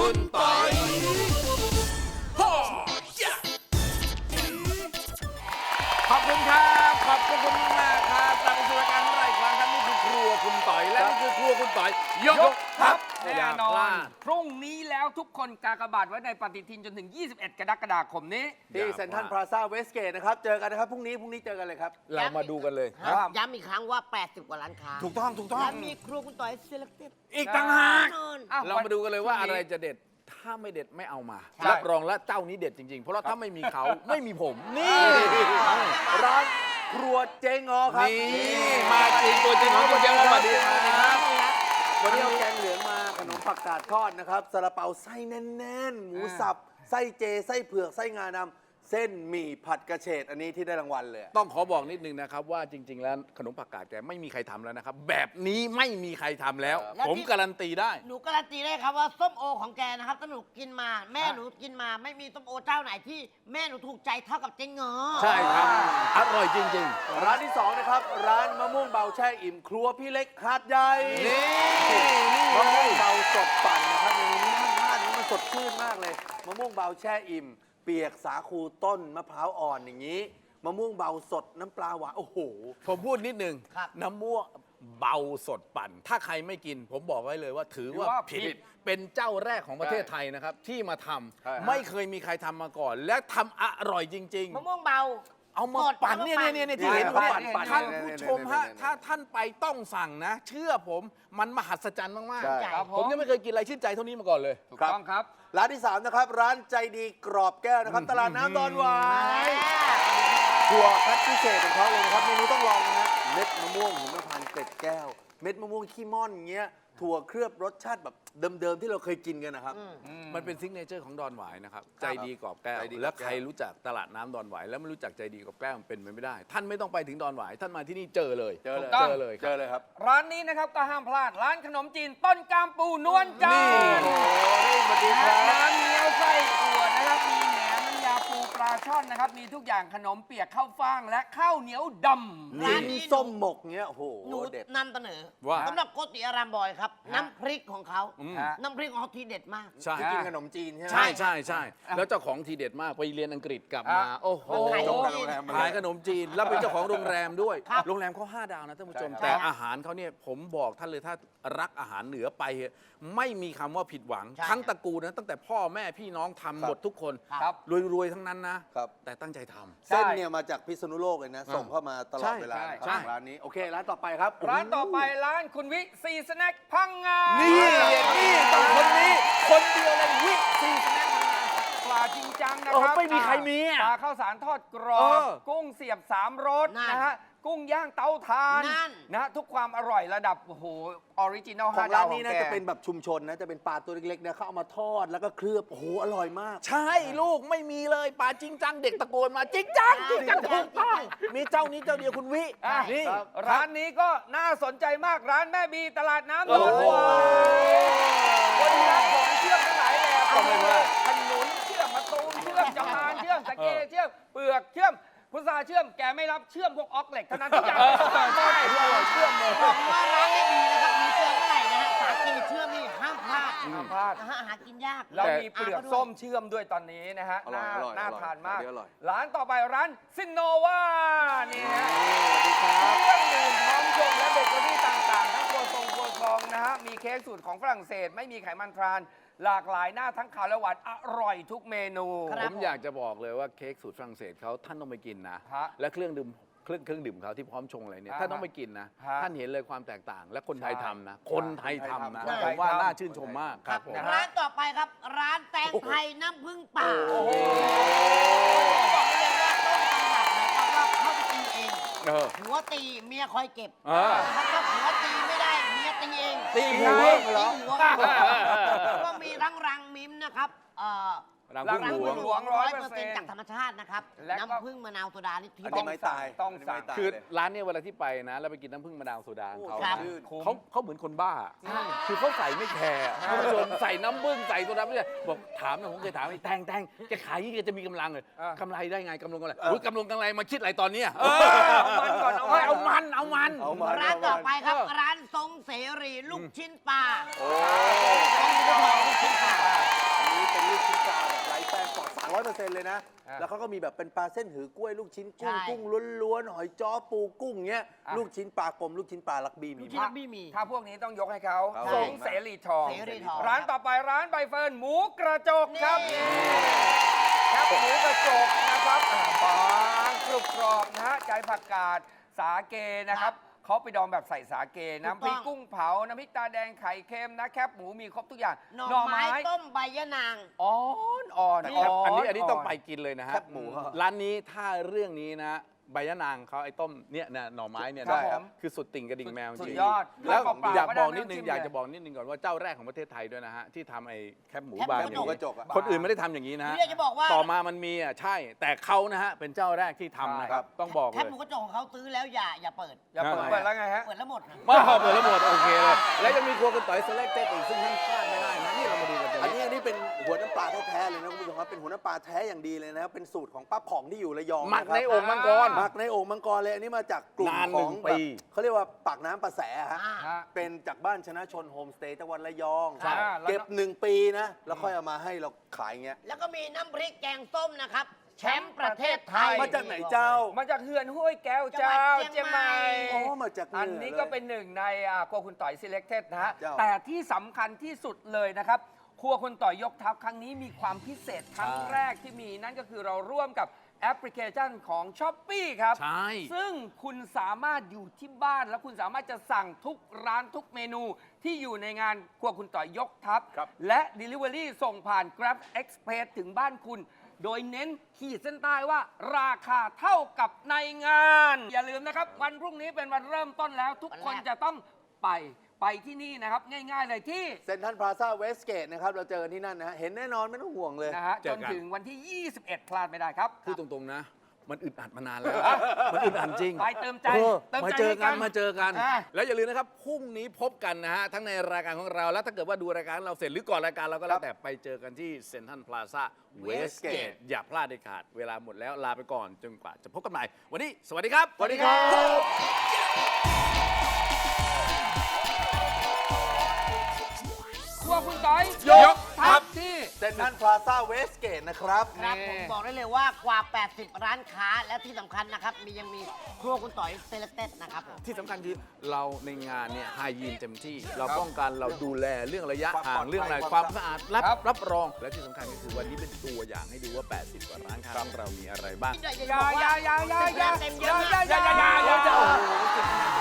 คุณปอยขอบคุณครับ ขอบคุณมากครับกลับมาสู่รายการของเราอีกครั้งครับนี่คือครัวคุณต่อยและนี่คือครัวคุณต่อยยกยกทับ แน่ย่านอพนลาดพรุ่งนี้แล้วทุกคนกากบาทไว้ในปฏิทินจนถึง 21 กรกฎาคมนี้ ที่เซ็นทรัลพลาซาเวสเกตนะครับ เจอกันนะครับ พรุ่งนี้ พรุ่งนี้เจอกันเลยครับ เรามาดูกันเลยครับย้ำอีกครั้งว่า 80 กว่าร้านค้า ถูกต้อง ถูกต้อง และมีครัวคุณต่อย selected อีกต่างหากแน่นอนอ้าวเรามาดูกันเลยว่าพรุ่อะงนี้ไรจะเด็ด ถ้าไม่เด็ดไม่เอามาใช่รับรองแล้วเจ้านี้เด็ดจริง ๆ เพราะว่าถ้าไม่มีเขาไม่มีผม นี่ร้านครัวเจงอครับ นี่ มาจริงตัวจริงของคุณเจ้าสวัสดีครับวันนี้เอาแก ผักกาดทอดนะครับซาลาเปาไส้แน่นๆ หมูสับไส้เจไส้เผือกไส้งาดำ เส้นหมี่ผัดกระเฉดอันนี้ที่ได้รางวัลเลยต้องขอบอกนิดนึงนะครับว่าจริง ๆ แล้วขนมผักกาดแกไม่มีใครทำแล้วนะครับ แบบนี้ไม่มีใครทำแล้ว แล้วผมที่การันตีได้ หนูการันตีได้ครับว่าส้มโอของแกนะครับตั้งหนูกินมา แม่หนูกินมา ไม่มีส้มโอเจ้าไหนที่แม่หนูถูกใจเท่ากับเจ๊งเหงอ ใช่ครับ อร่อยจริงร้านที่สองนะครับร้านมะม่วงเบาแช่อิ่มครัวพี่เล็กหาดใหญ่ๆนี่มะม่วงเบาสดปั่นนะครับเมนูนี้ห้ามพลาดนะมันสดชื่นมากเลยมะม่วงเบาแช่อิ่ม เปียกสาคูต้นมะพร้าวอ่อนอย่างนี้มะม่วงเบาสดน้ำปลาหวานโอ้โห ผมพูดนิดนึงครับน้ำม่วงเบาสดปั่น ถ้าใครไม่กิน ผมบอกไว้เลยว่าถือว่าถือว่าผิผิดดเป็นเจ้าแรกของประเทศไทยนะครับ ที่มาทำใช่ฮะ ไม่เคยมีใครทำมาก่อน และทำอร่อยจริงๆมะม่วงเบา เอามาสดปั่นเอามาเนี่ยปั่นเนี่ยเนี่ยที่เห็นเนี่ยเนี่ยปั่นปั่นท่านเนี่ยผู้เนี่ยชมฮะเนี่ยเนี่ยถ้าท่านไปต้องสั่งนะ เชื่อผมมันมหัศจรรย์มากใช่ ครับๆผมยังไม่เคยกินอะไรชื่นใจเท่านี้มาก่อนเลย ถูกต้องครับ ร้านที่ 3 นะครับ ร้านใจดีกรอบแก้วนะครับ ตลาดน้ำดอนหวามายถั่วคัดพิเศษของเขาเลยนะครับเมนูต้องลองนะฮะเม็ดมะม่วงหิมพานต์ เกล็ดแก้ว เม็ดมะม่วงขี้ม่อนอย่างเงี้ยถั่วเคลือบรสชาติแบบเดิมๆ ที่เราเคยกินกันนะครับ มันเป็นซิกเนเจอร์ของดอนหวายนะครับ ใจดีกรอบแก้ว ใจดีกรอบแก้ว แล้วใครรู้จักตลาดน้ำดอนหวาย แล้วไม่รู้จักใจดีกรอบแก้วมันเป็นไปไม่ได้ ท่านไม่ต้องไปถึงดอนหวาย ท่านมาที่นี่เจอเลย เจอเลย เจอเลยคเจรับ อเลยครับร้านนี้นะครับก็ห้ามพลาดร้านขนมจีนต้นกามปูนวลจันทนี่ร์โอ้ยสวัสดีครับน้ำเงี้ยวไส้อั่วนะครับมี ลาช่อนนะครับ มีทุกอย่างขนมเปียกข้าวฟ่างและข้าวเหนียวดำ ร้านลิ้นี้นส้มหมกเงี้ยโอ้โหหนูเด็ด นำเสนอว่าสำหรับโกติอารามบอยครับ น้ำพริกของเขา อืมฮะน้ำพริกของเขาทีเด็ดมาก ใช่ที่กินขนมจีนใช่ไหม ใช่ใช่ใช่แล้วเจ้าของทีเด็ดมากไปเรียนอังกฤษกลับมา อะ โอ้โหขายขนมจีนโรงแรมมาขายขนมจีนแล้วเป็นเจ้าของโรงแรมด้วย ครับโรงแรมเขาห้าดาวนะท่านผู้ชม ใช่ครับ แต่อาหารเขาเนี่ยผมบอกท่านเลยถ้ารักอาหารเหนือไปเถอะไม่มีคำว่าผิดหวัง ใช่ทั้งตระกูลนะตั้งแต่พ่อแม่พี่น้องทำหมดทุกคนครับ รวยๆทั้งนั้นนะครับ แต่ตั้งใจทำ เส้นเนี่ยมาจากพิษณุโลกเลยนะ ส่งเข้ามาตลอดใช่เวลาใช่นะครับใช่ร้านนี้ โอเค ร้านต่อไปครับร้านต่อไปร้านคุณวิซีสแน็คพังงานี่ นี่ต้องคนนี้ คนเดียวเลยวิซีสแน็คพังงาปลาจริงจังนะโอ้ครับไม่มีใครมีอะปลาข้าวสารทอดกรอเอบอ กุ้งเสียบสามรสนั่นนะฮะ กุ้งย่างเตาถ่านนั่นนะทุกความอร่อยระดับโอ้โหออริจินอลขอห้างดาร้าวนนี้น่าของแกจะเป็นแบบชุมชนนะจะเป็นปลาตัวเล็กๆเนี่ยเขาเอามาทอดแล้วก็เคลือบโอ้โหอร่อยมาก ใช่ลูกไม่มีเลยปลาจริงจังเด็กตะโกนมาจริงจังจริงจังถูกต้องมีเจ้านี้เจ้าเดียวคุณวิอะนี่ครับร้านนี้ก็น่าสนใจมากร้านแม่บีตลาดน้ำโอ้ดอนโหหวายคนรักของเชื่อมทั้งหลายแหล่เอาไปว่าขนุนเชื่อมมะตูมเชื่อมจำนานเชื่อมสะเกเชื่อมเปลือกเชื่อม พุทราเชื่อมแกไม่รับเชื่อมพวกออกเหล็กเท่านั้นทุกอย่างใช่เชื่อมเลยบอกว่าร้านไม่ดีนะครับมีเจอเมื่อไหร่นะฮะสากีเชื่อมนี่ห้ามพลาดห้ามพลาดนะฮะหากินยากเรามีเปลือกส้มเชื่อมด้วยตอนนี้นะฮะอร่อยน่าอร่อยน่าอร่อยทานมากอร่อยร้านต่อไปร้านซินโนวานี่ฮะสวัสดีครับเครื่องดื่มพร้อมชงและเบเกอรี่ เค้กสูตรของฝรั่งเศส ไม่มีไขมันทราน หลากหลายหน้าทั้งขาวและหวานอร่อยทุกเมนูคผรับมอยากจะบอกเลยว่าเค้กสูตรฝรั่งเศสเขาท่านต้องไปกินนะ ฮะและเครื่องดื่มเครื่องเครื่องดื่มเขาที่พร้อมชงอะไรเนี่ยอ่าท่านต้องไปกินนะ ฮะท่านเห็นเลยความแตกต่าง และคนไทยใช่ทำนะ คนไทยทำนะคนไทผยมว่าทำน่าชื่นชมมากครับผม นะฮะ ร้านต่อไปครับ ร้านแตงไทยน้ำผึ้งป่าโอ้โหบอกได้เลยว่าต้นตำรับนะครับว่าเขาจะตีเองเออ หัวตีเมียคอยเก็บเออนะครับถ้าหัวตีไม่ได้เมีย ตีเองตีหัหัววเหรอตีหัวก็มีทั้งรังมิ้มนะครับเอ่อรังรัพึ่งงพึ่งหลวงหลวงร้ร้ออยยเปเปออร์ร์เซ็เซ็นนต์ต์จากธรรมชาตินะครับ และก็ น้ำผึ้งมะนาวโซดานี่ที่อันนี้ไม่ตายต้องสั่ง คือคือร้านเนี้เวลาที่ไปนะแล้วไปกินน้ำผึ้งมะนาวโซดาของเขาครับ นะชื่นเขาเขาเหมือนคนบ้า คือเขาใส่ไม่แคร์คุณผู้ชมใส่น้ำผึ้งใส่โซดาไม่ได้บอกถามนะผมเคยถามไอ้แตงแตงแกขายยี่งไงแกจะมีกำลังเลยอะกำไรได้ไงกำลังกำไรอุ้ยกำลังกำไรมาคิดอะไรตอนเนี้ยเออเอามันก่อนเอาเฮ้ยมันเอามันเอามันเอามัน ร้านต่อไปครับเออร้าน ทรงเสรีลูกชิ้นปลาโอ้ทรงเสรีลูกชิ้นปลาอันนี้เป็นลูกชิ้นปลาแบบไร้แป้งปลอดสารร้อยเปอร์เซ็นต์เลยนะอะแล้วเขาก็มีแบบเป็นปลาเส้นหือกล้วยลูกชิ้นกุ้งใช่กุ้งล้วนๆหอยจ้อปูกุ้งเงี้ยอะลูกชิ้นปลากลมลูกชิ้นปลาลักบี้มี ลูกชิ้นบี้มี ถ้าพวกนี้ต้องยกให้เขาครับ สงเสรีทอง เสรีทอง ร้านต่อไปร้านใบเฟิร์นหมูกระจกครับนี่ครับหมูกระจกนะครับอ่าบางกรุบกรอบนะฮะใจผักกาดสาเกนะครับ เขาไปดองแบบใส่สาเกน้ำพริกกุ้งเผา น้ำพริกตาแดงไข่เค็มนะแคบหมูมีครบทุกอย่างหน่อไม้ต้มใบยะนางอ่อนอ่อนแต่ครับอันนี้อันนี้ต้องนไปกินเลยนะฮะแคบหมูฮะร้านนี้ถ้าเรื่องนี้นะ ใบยะนางเขาไอ้ต้มเนี่ยนะหน่อไม้เนี่ยครันะบผมคือสุดติ่งกระดิ่งแมวจสุดริงยอดแล้วข้าวเปล่าอยากก็บได้อกนิดนึงน้ำจิ้มอยากเลยจะบอกนิดนึงก่อนว่าเจ้าแรกของประเทศไทยด้วยนะฮะที่ทำไอ้แคบหมูแคบหมูบางกระอจย่างกนี้กระจกอะ คนอื่นไม่ได้ทำอย่างนี้นะฮะนี่อยากจะบอกว่า ต่อมามันมีอะใช่ แต่เขานะฮะเป็นเจ้าแรกที่ทำนะครับต้องบอกแคเลบย หมูกระจกของเขาซื้อแล้วอย่าอย่าเปิด อย่าเปิดทำไมเปิดแล้วไงฮะ เปิดแล้วหมด มาเปิดแล้วหมดโอเคเลยแล้วยังมีครัวคุณต่อยเซเล็กเต็ดอีกซึ่งท่านพลาด แท้ๆเลยนะคุณผู้ชมครับเป็นหัวน้ำปลาแท้อย่างดีเลยนะครับเป็นสูตรของป้าผ่องที่อยู่ระยองหมักะครับในโอ่งมังกร หมักในโอ่งมังกรเลยอันนี้มาจากกลุ่มนานขหนึ่องงแบปีบเขาเรียกว่าปากน้ำประแสฮะอ่าฮะ เป็นจากบ้านชนะชนโฮมสเตย์จังหวัดระยองใช่แล้วเก็บหนึ่งปีนะแล้วค่อยเอามาให้เราขายเงี้ยแล้วก็มีน้ำพริกแกงส้มนะครับ แชมป์ประเทศไทย มาจากไหนเจ้ามาจากเฮือนห้วยแก้วเจ้าจัเจียงงหใหวัม่ดเชียงใหม่ อ๋อมาจากเหนืออันนี้ก็เป็นหนึ่งในอ่าครัวคุณต่อย selected นะฮะ เจ้า แต่ที่สำคัญที่สุดเลยนะครับ ครัวคุณต่อยยกทัพครั้งนี้มีความพิเศษครั้งแรกที่มีนั่นก็คือเราร่วมกับแอปพลิเคชันของ s h อ p e e ครับ ใช่ ซึ่งคุณสามารถอยู่ที่บ้านแล้วคุณสามารถจะสั่งทุกร้านทุกเมนูที่อยู่ในงานครัวคุณต่อยยกทัพ ครับ และ Delivery ส่งผ่าน Grab Express ถึงบ้านคุณ โดยเน้นขีดเส้นใต้ว่าราคาเท่ากับในงาน อย่าลืมนะครับ วันพรุ่งนี้เป็นวันเริ่มต้นแล้วทุกคนวันแรกจะต้องไป ไปที่นี่นะครับง่ายๆเลยที่เซ็นทรัลพลาซาเวสเกตนะครับ เราเจอกันที่นั่นนะฮะเห็นแน่นอนไม่ต้องห่วงเลย นะฮะเจจอนกัน ถึงวันที่ 21 พลาดไม่ได้ครับ พูดตรงๆนะ มันอึดอัดมานานแล้ว มันอึดอัดจริงไปเติมใจออเติมมาใจเจอให้กักันนมาเจอกัน อะ แล้วอย่าลืมนะครับพรุ่งนี้พบกันนะฮะทั้งในรายการของเราแล้วถ้าเกิดว่าดูรายการเราเสร็จหรือก่อนรายการเราก็แล้วแต่ไปเจอกันที่เซ็นทรัลพลาซาเวสเกต Westgate อย่าพลาดเด็ดขาด เวลาหมดแล้วลาไปก่อนจนกว่าจะพบกันใหม่ วันนี้สวัสดีครับ สวัสดีครับ เซ็นทรัลพลาซาเวสเกตนะครับ ครับนี่ผมบอกได้เลยว่ากว่า 80 ร้านค้าและที่สำคัญนะครับ มียังมีครัวคุณต่อยเซเลเต็ดนะครับผม ที่สำคัญคือเราในงานเนี่ยไฮยีนเต็มที่ เราป้องกันเราดูแลเรื่องระยะความห่าปลองดภัยเรื่องอะไรคความวามสะอาดรับครับ รับรอง และที่สำคัญก็คือวันนี้เป็นตัวอย่างให้ดูว่า 80 กว่าร้านค้าของเรามีอะไรบ้าง อยากจะอย่าบอกอย่าว่าอย่าอย่าอย่าเต็มเยอะอย่าอย่าอย่าอย่าอย่าโอ้โห